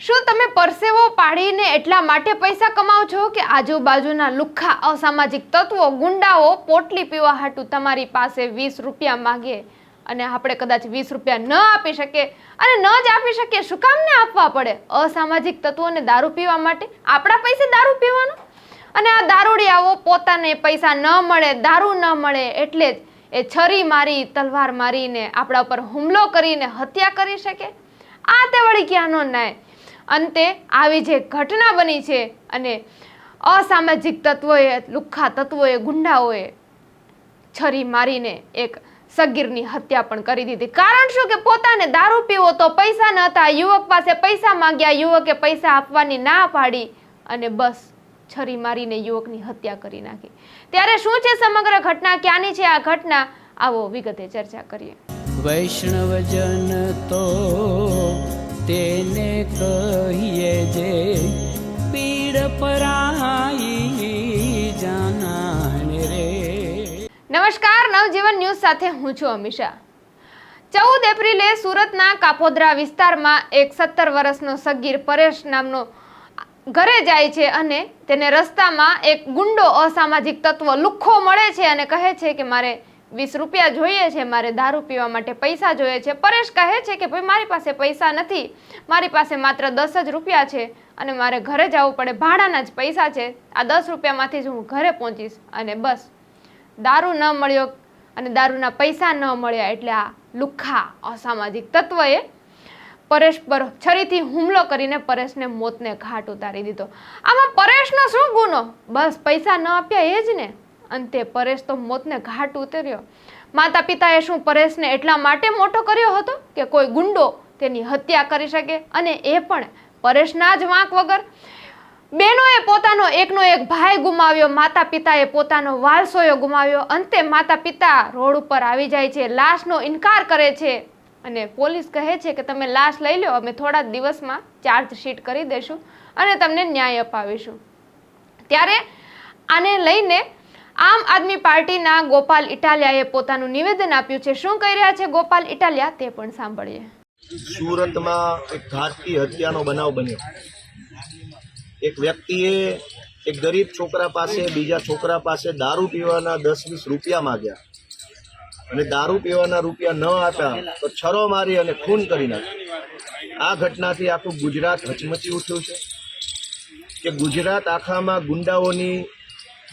શું તમે પરસેવો પાડીને એટલા માટે પૈસા કમાવ છો કે આજુબાજુના લુખ્ખા અસામાજિક તત્વો, ગુંડાઓ પોટલી પીવા હાટુ તમારી પાસે વીસ રૂપિયા માગે અને આપણે કદાચ વીસ રૂપિયા ન આપી શકીએ અને ન જ આપી શકીએ, શું કામને આપવા પડે? અસામાજિક તત્વોને દારૂ પીવા માટે આપણા પૈસે દારૂ પીવાનો? અને આ દારૂડિયાઓ પોતાને પૈસા ન મળે, દારૂ ન મળે એટલે જ એ છરી મારી, તલવાર મારીને આપણા ઉપર હુમલો કરીને હત્યા કરી શકે? આ તે વળી ક્યાંનો ન્યાય? અંતે આવી જે ઘટના બની છે અને અસામાજિક તત્વોએ, લુખ્ખા તત્વોએ, ગુંડાઓએ છરી મારીને એક સગીરની હત્યા પણ કરી દીધી. કારણ શું કે પોતાને દારૂ પીવો તો પૈસા ન હતા. યુવક પાસે પૈસા માંગ્યા. યુવકે પૈસા આપવાની ના પાડી અને બસ છરી મારીને યુવકની હત્યા કરી નાખી. ત્યારે શું છે સમગ્ર ઘટના? ક્યાંની છે આ ઘટના? આવો વિગતે ચર્ચા કરીએ. વૈષ્ણવજન તો તેને કહીએ જે પીડ પરાઈ જાનાને રે. નમસ્કાર, નવજીવન ન્યૂઝ સાથે હું છું અમિશા ચૌદ એપ્રિલે સુરતના કાપોદ્રા વિસ્તારમાં એક સત્તર વર્ષનો સગીર પરેશ નામનો ઘરે જાય છે અને તેને રસ્તામાં એક ગુંડો અસામાજિક તત્વ લુખ્ખો મળે છે અને કહે છે કે મારે વીસ રૂપિયા જોઈએ છે, મારે દારૂ પીવા માટે પૈસા જોઈએ છે. પરેશ કહે છે કે, ભાઈ, મારી પાસે પૈસા નથી. મારી પાસે માત્ર દસ જ રૂપિયા છે અને મારે ઘરે જવું પડે. ભાડાના જ પૈસા છે. આ દસ રૂપિયામાંથી જ હું ઘરે પહોંચીશ. અને બસ. દારૂ ન મળ્યો અને દારૂના પૈસા ન મળ્યા એટલે આ લુખ્ખા અસામાજિક તત્વએ પરેશ પર છરીથી હુમલો કરીને પરેશને મોતને ઘાટ ઉતારી દીધો. આમાં પરેશનો શું ગુનો? બસ, પૈસા ન આપ્યા, એ જ ને. અંતે પરેશ તો મોતને ઘાટ ઉતર્યો. માતા પિતાએ શું પરેશને એટલા માટે મોટો કર્યો હતો કે કોઈ ગુંડો તેની હત્યા કરી શકે અને એ પણ પરેશના જ વાંક વગર? બહેનોએ પોતાનો એકનો એક ભાઈ ગુમાવ્યો માતા પિતાએ પોતાનો વારસોયો ગુમાવ્યો. અંતે માતા પિતા રોડ ઉપર આવી જાય છે, લાશનો ઇનકાર કરે છે અને પોલીસ કહે છે કે તમે લાશ લઈ લો, અમે થોડા દિવસમાં ચાર્જશીટ કરી દઈશું અને તમને ન્યાય અપાવીશું. ત્યારે આને લઈને આમ આદમી પાર્ટીના ગોપાલ ઇટાલિયાએ પોતાનું નિવેદન આપ્યું છે. શું કહી રહ્યા છે ગોપાલ ઇટાલિયા? તે પણ સાંભળીએ. સુરતમાં એક ઘાતકી હત્યાનો બનાવ બન્યો. એક વ્યક્તિએ એક ગરીબ છોકરા પાસે, બીજા છોકરા પાસે દારૂ પીવાના દસ વીસ રૂપિયા માગ્યા. અને દારૂ પીવાના રૂપિયા ન આપ્યા તો છરો મારી અને ખૂન કરી નાખ્યો. આ ઘટનાથી આખું ગુજરાત હચમચી ઉઠ્યું છે કે ગુજરાત આખામાં ગુંડાઓની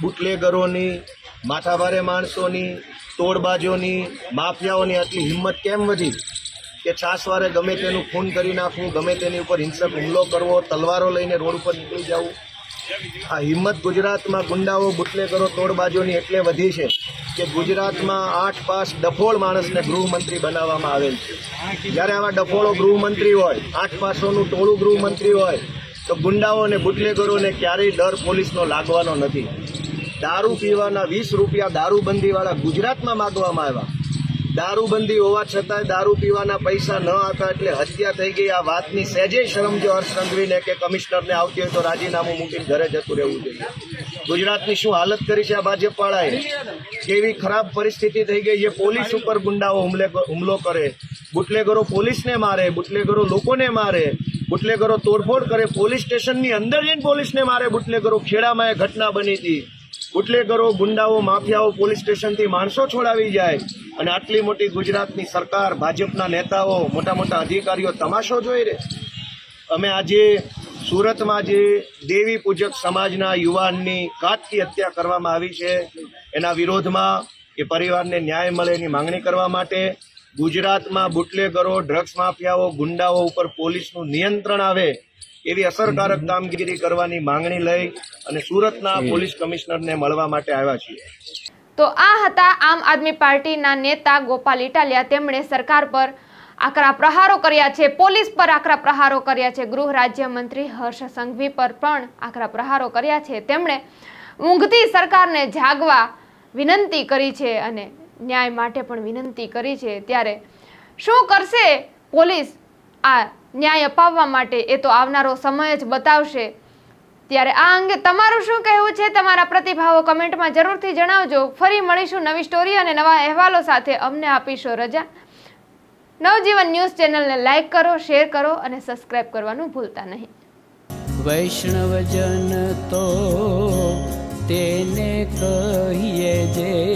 બુટલેગરોની, માથાભારે માણસોની, તોડબાજોની, માફિયાઓની આટલી હિંમત કેમ વધી? કે છાસવારે ગમે તેનું ખૂન કરી નાખવું, ગમે તેની ઉપર હિંસક હુમલો કરવો, તલવારો લઈને રોડ ઉપર નીકળી જવું. આ હિંમત ગુજરાતમાં ગુંડાઓ, બુટલેગરો, તોડબાજોની એટલે વધી છે કે ગુજરાતમાં આઠ પાસ ડફોળ માણસને ગૃહમંત્રી બનાવવામાં આવેલ છે. જ્યારે આવા ડફોળો ગૃહમંત્રી હોય, આઠ પાસોનું ટોળું ગૃહમંત્રી હોય, તો ગુંડાઓ અને બુટલેગરોને ક્યારેય ડર પોલીસનો લાગવાનો નથી. દારૂ પીવાના વીસ રૂપિયા દારૂબંધીવાળા ગુજરાતમાં માગવામાં આવ્યા. દારૂબંધી હોવા છતાંય દારૂ પીવાના પૈસા ન હતા એટલે હત્યા થઈ ગઈ. આ વાતની સહેજે શરમ જો હર્ષ સંઘવીને કે કમિશનરને આવતી હોય તો રાજીનામું મૂકીને ઘરે જતું રહેવું જોઈએ. ગુજરાતની શું હાલત કરી છે આ ભાજપવાળાએ? કેવી ખરાબ પરિસ્થિતિ થઈ ગઈ છે? પોલીસ ઉપર ગુંડાઓ હુમલે હુમલો કરે. બુટલેગરો પોલીસને મારે, બુટલેગરો લોકોને મારે, બુટલેગરો તોડફોડ કરે. પોલીસ સ્ટેશનની અંદર જઈને પોલીસને મારે. બુટલેગરો ખેડામાં એ ઘટના બની હતી. બુટલેગરો, ગુંડાઓ, માફિયાઓ પોલીસ સ્ટેશનથી માણસો છોડાવી જાય અને આટલી મોટી ગુજરાતની સરકાર, ભાજપના નેતાઓ, મોટા મોટા અધિકારીઓ તમાશો જોઈ રહે. અમે આજે સુરતમાં જે દેવી પૂજક સમાજના યુવાનની ઘાતકી હત્યા કરવામાં આવી છે, એના વિરોધમાં એ પરિવારને ન્યાય મળે એની માંગણી કરવા માટે ગુજરાતમાં બુટલેગરો, ડ્રગ્સ માફિયાઓ, ગુંડાઓ ઉપર પોલીસનું નિયંત્રણ આવે એવી અસરકારક કામગીરી કરવાની માંગણી લઈ અને સુરતના પોલીસ કમિશનરને મળવા માટે આવ્યા છીએ. તો આ હતા આમ આદમી પાર્ટીના નેતા ગોપાલ ઇટાલિયા. તેમણે સરકાર પર આકરા પ્રહારો કર્યા છે પોલીસ પર આકરા પ્રહારો કર્યા છે ગૃહ રાજ્યમંત્રી હર્ષ સંઘવી પર પણ આકરા પ્રહારો કર્યા છે. તેમણે ઊંઘતી સરકારને જાગવા વિનંતી કરી છે અને ન્યાય માટે પણ વિનંતી કરી છે. ત્યારે શું કરશે પોલીસ આ ન્યાય અપાવવા માટે એ તો આવનારો સમય જ બતાવશે. ત્યારે આ અંગે તમારું શું કહેવું છે? તમારા પ્રતિભાવો કમેન્ટમાં જરૂરથી જણાવજો. ફરી મળીશું નવી સ્ટોરી અને નવા અહેવાલો સાથે. અમને આપીશો રજા. નવજીવન ન્યૂઝ ચેનલને લાઇક કરો, શેર કરો અને સબસ્ક્રાઇબ કરવાનું ભૂલતા નહીં. વૈષ્ણવજન તો તેને કહીએ જે